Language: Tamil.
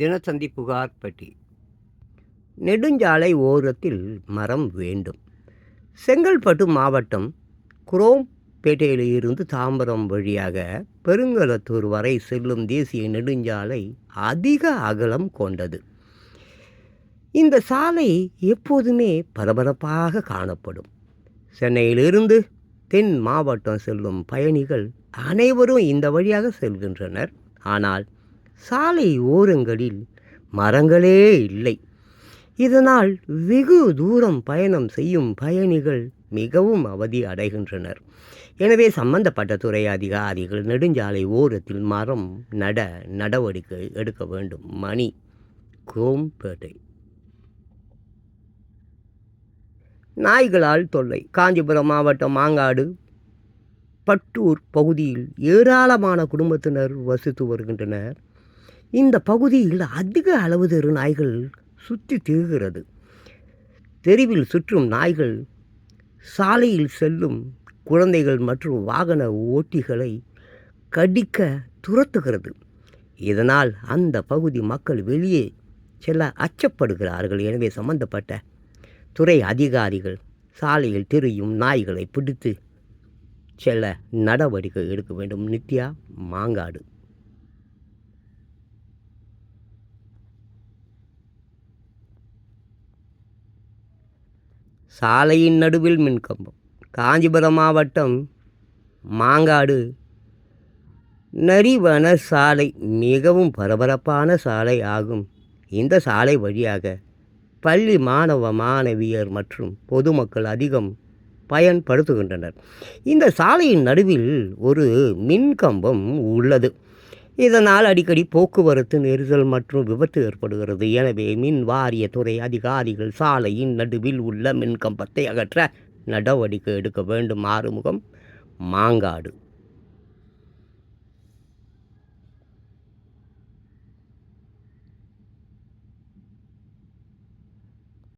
தினசந்தி புகார் பெட்டி நெடுஞ்சாலை ஓரத்தில் மரம் வேண்டும். செங்கல்பட்டு மாவட்டம் குரோம்பேட்டையிலிருந்து தாம்பரம் வழியாக பெருங்கலத்தூர் வரை செல்லும் தேசிய நெடுஞ்சாலை அதிக அகலம் கொண்டது. இந்த சாலை எப்போதுமே பரபரப்பாக காணப்படும். சென்னையிலிருந்து தென் மாவட்டம் செல்லும் பயணிகள் அனைவரும் இந்த வழியாக செல்கின்றனர். ஆனால் சாலை ஓரங்களில் மரங்களே இல்லை. இதனால் வெகு தூரம் பயணம் செய்யும் பயணிகள் மிகவும் அவதி அடைகின்றனர். எனவே சம்பந்தப்பட்ட துறை அதிகாரிகள் நெடுஞ்சாலை ஓரத்தில் மரம் நட நடவடிக்கை எடுக்க வேண்டும். மணி குரோம்பேட்டை நாய்களால் தொல்லை. காஞ்சிபுரம் மாவட்டம் மாங்காடு பட்டூர் பகுதியில் ஏராளமான குடும்பத்தினர் வசித்து வருகின்றனர். இந்த பகுதியில் அதிக அளவு தெரு நாய்கள் சுற்றி திரிகிறது. தெருவில் சுற்றும் நாய்கள் சாலையில் செல்லும் குழந்தைகள் மற்றும் வாகன ஓட்டிகளை கடிக்க துரத்துகிறது. இதனால் அந்த பகுதி மக்கள் வெளியே செல்ல அச்சப்படுகிறார்கள். எனவே சம்பந்தப்பட்ட துறை அதிகாரிகள் சாலையில் திரியும் நாய்களை பிடித்து செல்ல நடவடிக்கை எடுக்க வேண்டும். நித்யா மாங்காடு. சாலையின் நடுவில் மின்கம்பம். காஞ்சிபுரம் மாவட்டம் மாங்காடு. நரிவன சாலை மிகவும் பரபரப்பான சாலை ஆகும். இந்த சாலை வழியாக பள்ளி மாணவ மாணவியர் மற்றும் பொதுமக்கள் அதிகம் பயன்படுத்துகின்றனர். இந்த சாலையின் நடுவில் ஒரு மின்கம்பம் உள்ளது. இதனால் அடிக்கடி போக்குவரத்து நெரிசல் மற்றும் விபத்து ஏற்படுகிறது. எனவே மின் வாரிய துறை அதிகாரிகள் சாலையின் நடுவில் உள்ள மின்கம்பத்தை அகற்ற நடவடிக்கை எடுக்க வேண்டும். ஆறுமுகம் மாங்காடு.